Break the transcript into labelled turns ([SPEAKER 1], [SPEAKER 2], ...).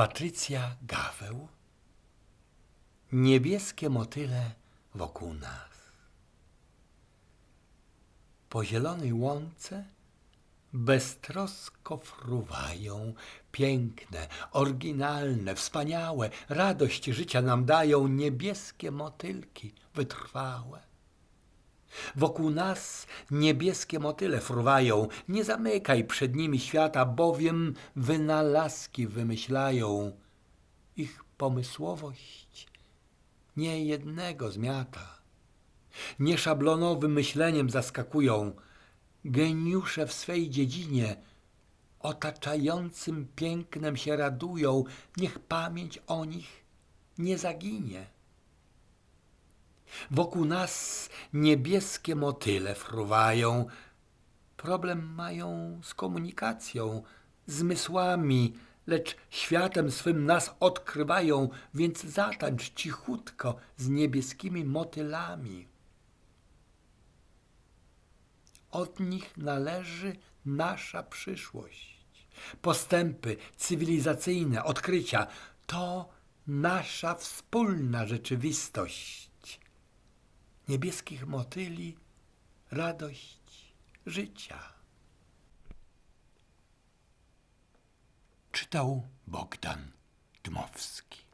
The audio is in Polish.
[SPEAKER 1] Patrycja Gaweł Niebieskie motyle wokół nas. Po zielonej łące beztrosko fruwają, piękne, oryginalne, wspaniałe, radość życia nam dają niebieskie motylki wytrwałe. Wokół nas niebieskie motyle fruwają, nie zamykaj przed nimi świata, bowiem wynalazki wymyślają. Ich pomysłowość nie jednego zmiata. Nieszablonowym myśleniem zaskakują. Geniusze w swej dziedzinie otaczającym pięknem się radują. Niech pamięć o nich nie zaginie. Wokół nas niebieskie motyle fruwają. Problem mają z komunikacją, zmysłami, lecz światem swym nas odkrywają, więc zatańcz cichutko z niebieskimi motylami. Od nich należy nasza przyszłość. Postępy cywilizacyjne, odkrycia to nasza wspólna rzeczywistość. Niebieskich motyli, radość życia. Czytał Bogdan Dmowski.